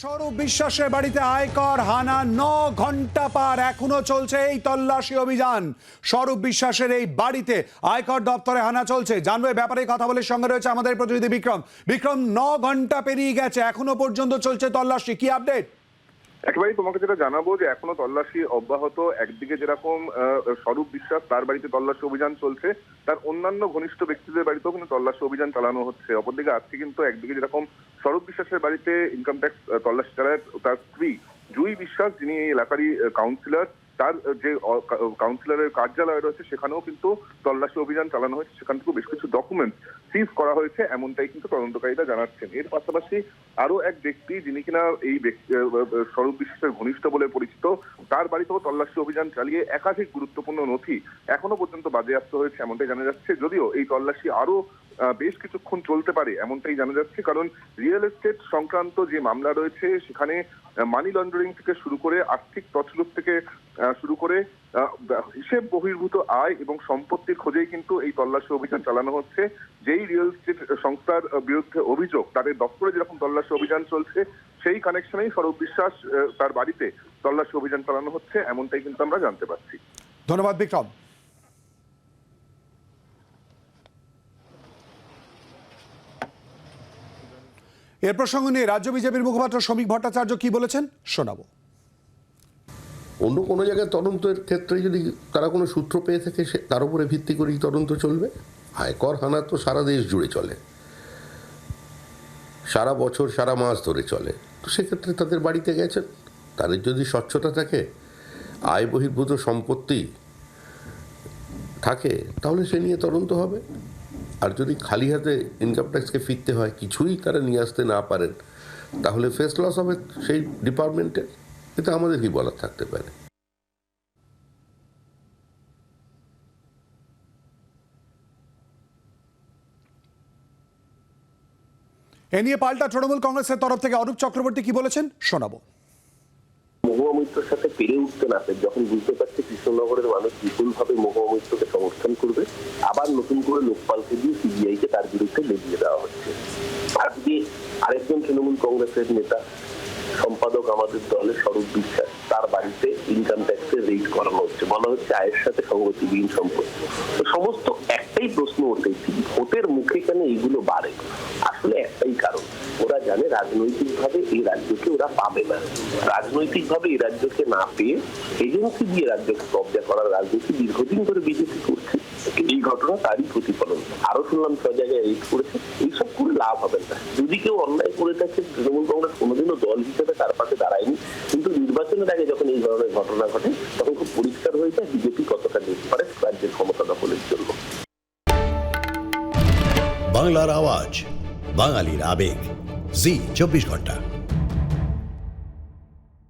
স্বরূপ বিশ্বাসের বাড়িতে আয়কর হানা ন ঘণ্টা পার এখনও চলছে এই তল্লাশি অভিযান। স্বরূপ বিশ্বাসের এই বাড়িতে আয়কর দপ্তরে হানা চলছে। জানব ব্যাপারে কথা বলে সঙ্গে রয়েছে আমাদের প্রতিনিধি বিক্রম। বিক্রম, ন ঘণ্টা পেরিয়ে গেছে, এখনও পর্যন্ত চলছে তল্লাশি, কি আপডেট? একেবারেই তোমাকে যেটা জানাব যে এখনও তল্লাশি অব্যাহত। একদিকে যেরকম স্বরূপ বিশ্বাস তার বাড়িতে তল্লাশি অভিযান চলছে, তার অন্যান্য ঘনিষ্ঠ ব্যক্তিদের বাড়িতেও কিন্তু তল্লাশি অভিযান চালানো হচ্ছে। অপরদিকে আজকে কিন্তু একদিকে যেরকম স্বরূপ বিশ্বাসের বাড়িতে ইনকাম ট্যাক্স তল্লাশি চালায় তার স্ত্রী। জুই বিশ্বাস, যিনি এলাকারই কাউন্সিলর তার যে কাউন্সিলরের কার্যালয় রয়েছে, সেখানেও কিন্তু তল্লাশি অভিযান চালানো হয়েছে। সেখান থেকে বেশ কিছু ডকুমেন্ট সিজ করা হয়েছে, এমনটাই কিন্তু তদন্তকারীরা জানাচ্ছেন। এর পাশাপাশি আরও এক ব্যক্তি, যিনি কিনা এই স্বরূপ বিশ্বাসের ঘনিষ্ঠ বলে পরিচিত, তার বাড়িতেও তল্লাশি অভিযান চালিয়ে একাধিক গুরুত্বপূর্ণ নথি এখনও পর্যন্ত বাজেয়াপ্ত হয়েছে, এমনটাই জানা যাচ্ছে। যদিও এই তল্লাশি আরও বেশ কিছুক্ষণ চলতে পারে, এমনটাই জানা যাচ্ছে। কারণ রিয়েল এস্টেট সংক্রান্ত যে মামলা রয়েছে, সেখানে মানি লন্ডারিং থেকে শুরু করে আর্থিক তছরূপ থেকে শুরু করে হিসেব বহির্ভূত আয় এবং সম্পত্তির খোঁজেই কিন্তু এই তল্লাশি অভিযান চালানো হচ্ছে। যেই রিয়েল এস্টেট সংস্থার বিরুদ্ধে অভিযোগ, তাদের দপ্তরে যেরকম তল্লাশি অভিযান চলছে, সেই কানেকশনেই স্বরূপ বিশ্বাস তার বাড়িতে তল্লাশি অভিযান চালানো হচ্ছে, এমনটাই কিন্তু আমরা জানতে পারছি। ধন্যবাদ, বিক্রম। এর প্রসঙ্গ নিয়ে রাজ্য বিজেপির মুখপাত্র শ্রমিক ভট্টাচার্য কি বলেছেন, শোনাবো। অন্য কোনো জায়গায় তদন্তের ক্ষেত্রে যদি তারা কোনো সূত্র পেয়ে থাকে, সে তার উপরে ভিত্তি করেই তদন্ত চলবে। আয়কর হানা তো সারা দেশ জুড়ে চলে। সারা বছর, সারা মাস ধরে চলে। তো সেক্ষেত্রে তাদের বাড়িতে গেছেন। তাদের যদি স্বচ্ছতা থাকে, আয় বহির্ভূত সম্পত্তি থাকে, তাহলে সে নিয়ে তদন্ত হবে। আর যদি খালি হাতে ইনকাম ট্যাক্সকে ফিরতে হয়, কিছুই তারা নিয়ে আসতে না পারেন, তাহলে ফেস লস হবে সেই ডিপার্টমেন্টের এটা আমাদের কি বলার থাকতে পারে? এ নিয়ে পাল্টা তৃণমূল কংগ্রেসের তরফ থেকে অরূপ চক্রবর্তী কি বলেছেন? শোনাবো। মহুয়া মৈত্রর সাথে পেরে উঠতে না যখন বুঝতে পারছে কৃষ্ণনগরের মানুষ বিপুল ভাবে মহুয়া মৈত্রকে সমর্থন করবে, আবার নতুন করে লোকপালকে দিয়ে সিবিআই কে তার বিরুদ্ধে লেগিয়ে দেওয়া হচ্ছে। আর যদি আরেকজন তৃণমূল কংগ্রেসের নেতা, সম্পাদক আমাদের দলের স্বরূপ বিশ্বাস, তার বাড়িতে ইনকাম ট্যাক্সের রেট করানো হচ্ছে, বলা হচ্ছে আয়ের সাথে সংগতিবিহীন সম্পত্তি। তো সমস্ত একটাই প্রশ্ন উঠেছে ভোটের মুখে কেন এইগুলো বাড়ে? আসলে একটাই কারণ, ওরা জানে রাজনৈতিকভাবে এই রাজ্যকে ওরা পাবে না। রাজনৈতিকভাবে এই রাজ্যকে না পেয়ে এজেন্সি দিয়ে রাজ্যকে কবজা করার রাজনীতি দীর্ঘদিন ধরে বিজেপি করছে। এই ঘটনা তারই প্রতিফলন। আরও শুনলাম সব জায়গায় রেট করেছে। করে লাভ হবে না। যদি কেউ অন্যায় করে থাকে, তৃণমূল কংগ্রেস কোনোদিনও দল হিসেবে তার পাশে দাঁড়ায়নি। কিন্তু নির্বাচনের আগে যখন এই ধরনের ঘটনা ঘটে, তখন খুব পরিষ্কার হয়ে যায় বিজেপি কতটা নিতে পারে রাজ্যের ক্ষমতা দখলের জন্য। বাংলার আওয়াজ, বাঙালির আবেগ। জি, চব্বিশ ঘণ্টা।